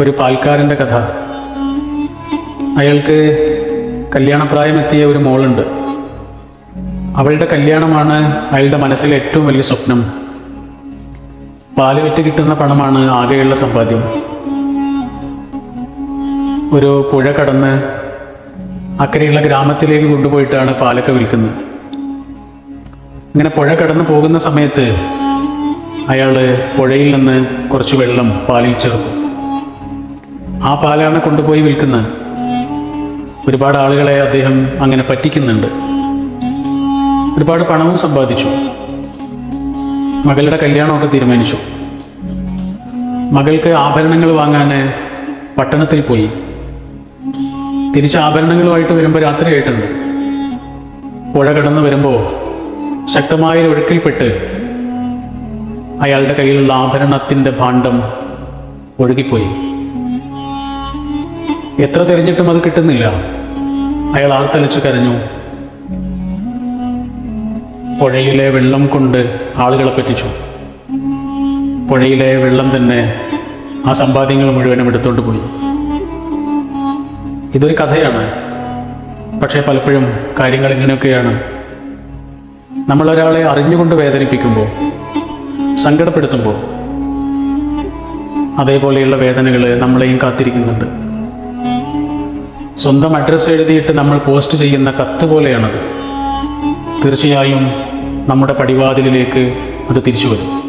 ഒരു പാൽക്കാരന്റെ കഥ. അയാൾക്ക് കല്യാണപ്രായമെത്തിയ ഒരു മോളുണ്ട്. അവളുടെ കല്യാണമാണ് അയാളുടെ മനസ്സിലെ ഏറ്റവും വലിയ സ്വപ്നം. പാൽ വിറ്റ് കിട്ടുന്ന പണമാണ് ആകെയുള്ള സമ്പാദ്യം. ഒരു പുഴ കടന്ന് അക്കരെയുള്ള ഗ്രാമത്തിലേക്ക് കൊണ്ടുപോയിട്ടാണ് പാലൊക്കെ വിൽക്കുന്നത്. ഇങ്ങനെ പുഴ കടന്നു പോകുന്ന സമയത്ത് അയാൾ പുഴയിൽ നിന്ന് കുറച്ച് വെള്ളം പാലിൽ ചേർക്കും. ആ പാലാണ് കൊണ്ടുപോയി വിൽക്കുന്നത്. ഒരുപാട് ആളുകളെ അദ്ദേഹം അങ്ങനെ പറ്റിക്കുന്നുണ്ട്. ഒരുപാട് പണവും സമ്പാദിച്ചു. മകളുടെ കല്യാണമൊക്കെ തീരുമാനിച്ചു. മകൾക്ക് ആഭരണങ്ങൾ വാങ്ങാൻ പട്ടണത്തിൽ പോയി. തിരിച്ച് ആഭരണങ്ങളുമായിട്ട് വരുമ്പോൾ രാത്രി രാത്രിയായിട്ടുണ്ട് പുഴ കടന്നു വരുമ്പോൾ ശക്തമായ ഒഴുക്കിൽപ്പെട്ട് അയാളുടെ കയ്യിലുള്ള ആഭരണത്തിന്റെ ഭാണ്ഡം ഒഴുകിപ്പോയി. എത്ര തിരഞ്ഞിട്ടും അത് കിട്ടുന്നില്ല. അയാൾ ആർത്തലിച്ചു കരഞ്ഞു. പുഴയിലെ വെള്ളം കൊണ്ട് ആളുകളെ പറ്റിച്ചു. പുഴയിലെ വെള്ളം തന്നെ ആ സമ്പാദ്യങ്ങൾ മുഴുവനും എടുത്തുകൊണ്ട് പോയി. ഇതൊരു കഥയാണ്. പക്ഷേ പലപ്പോഴും കാര്യങ്ങൾ ഇങ്ങനെയൊക്കെയാണ്. നമ്മളൊരാളെ അറിഞ്ഞുകൊണ്ട് വേദനിപ്പിക്കുമ്പോൾ സങ്കടപ്പെടുത്തുമ്പോൾ അതേപോലെയുള്ള വേദനകൾ നമ്മളെയും കാത്തിരിക്കുന്നുണ്ട്. സ്വന്തം അഡ്രസ്സ് എഴുതിയിട്ട് നമ്മൾ പോസ്റ്റ് ചെയ്യുന്ന കത്ത് പോലെയാണത്. തീർച്ചയായും നമ്മുടെ പടിവാതിലിലേക്ക് അത് തിരിച്ചു വരും.